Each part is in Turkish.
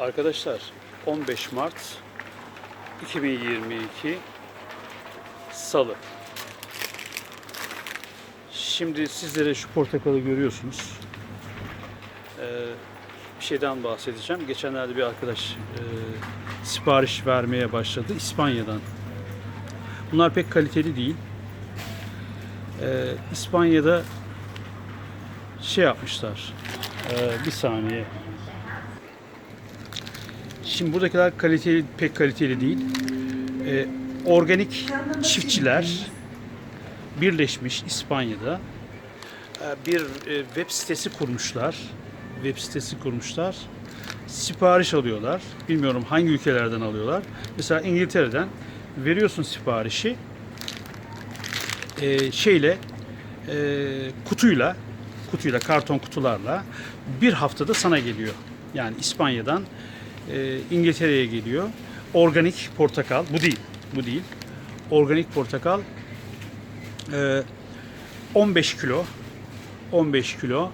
Arkadaşlar 15 Mart 2022 Salı. Şimdi sizlere şu portakalı görüyorsunuz. Ee, bir şeyden bahsedeceğim. Geçenlerde bir arkadaş e, sipariş vermeye başladı İspanya'dan. Bunlar pek kaliteli değil. Ee, İspanya'da şey yapmışlar. Ee, bir saniye. Şimdi buradakiler kaliteli, pek kaliteli değil. Ee, organik çiftçiler birleşmiş İspanya'da. Ee, bir e, web sitesi kurmuşlar. Web sitesi kurmuşlar. Sipariş alıyorlar. Bilmiyorum hangi ülkelerden alıyorlar. Mesela İngiltere'den veriyorsun siparişi. Ee, şeyle e, kutuyla kutuyla karton kutularla bir haftada sana geliyor. Yani İspanya'dan e, İngiltere'ye geliyor. Organik portakal bu değil. Bu değil. Organik portakal e, 15 kilo 15 kilo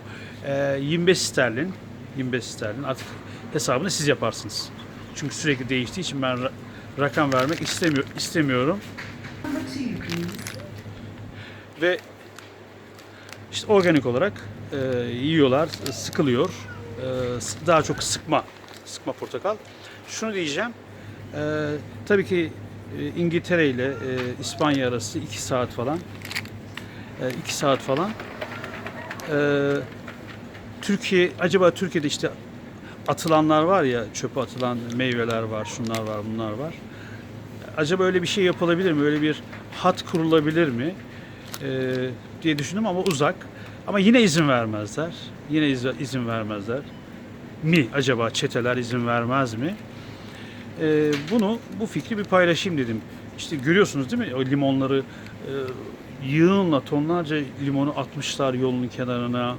e, 25 sterlin 25 sterlin artık hesabını siz yaparsınız. Çünkü sürekli değiştiği için ben ra- rakam vermek istemiyor istemiyorum. Ve işte organik olarak e, yiyorlar, sıkılıyor. E, daha çok sıkma, sıkma portakal. Şunu diyeceğim, e, tabii ki e, İngiltere ile e, İspanya arası 2 saat falan, 2 saat falan. E, Türkiye, acaba Türkiye'de işte atılanlar var ya, çöpe atılan meyveler var, şunlar var, bunlar var. Acaba öyle bir şey yapılabilir mi? Öyle bir hat kurulabilir mi? Ee, diye düşündüm ama uzak. Ama yine izin vermezler. Yine iz- izin vermezler. Mi acaba çeteler izin vermez mi? Ee, bunu bu fikri bir paylaşayım dedim. İşte görüyorsunuz değil mi? O limonları e, yığınla tonlarca limonu atmışlar yolun kenarına.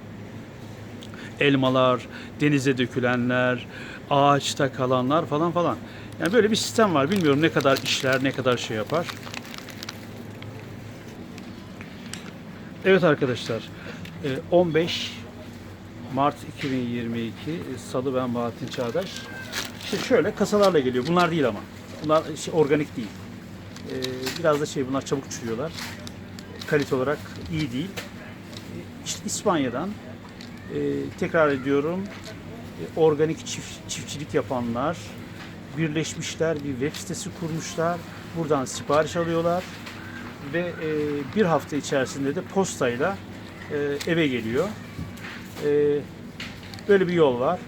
Elmalar, denize dökülenler, ağaçta kalanlar falan falan. Yani böyle bir sistem var. Bilmiyorum ne kadar işler, ne kadar şey yapar. Evet arkadaşlar, e, 15 Mart 2022 e, Salı ben Bahattin Çağdaş. İşte şöyle kasalarla geliyor. Bunlar değil ama. Bunlar şey, organik değil. E, Biraz da şey bunlar çabuk çürüyorlar. Kalite olarak iyi değil. E, İşte İspanya'dan e, tekrar ediyorum e, organik çift, çiftçilik yapanlar birleşmişler, bir web sitesi kurmuşlar. Buradan sipariş alıyorlar ve e, bir hafta içerisinde de postayla e, eve geliyor. E, böyle bir yol var.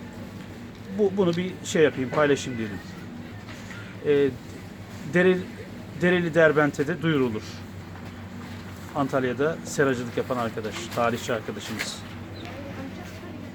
Bu bunu bir şey yapayım, paylaşayım dedim. E, Dereli, Dereli Derbent'e duyurulur. Antalya'da seracılık yapan arkadaş, tarihçi arkadaşımız.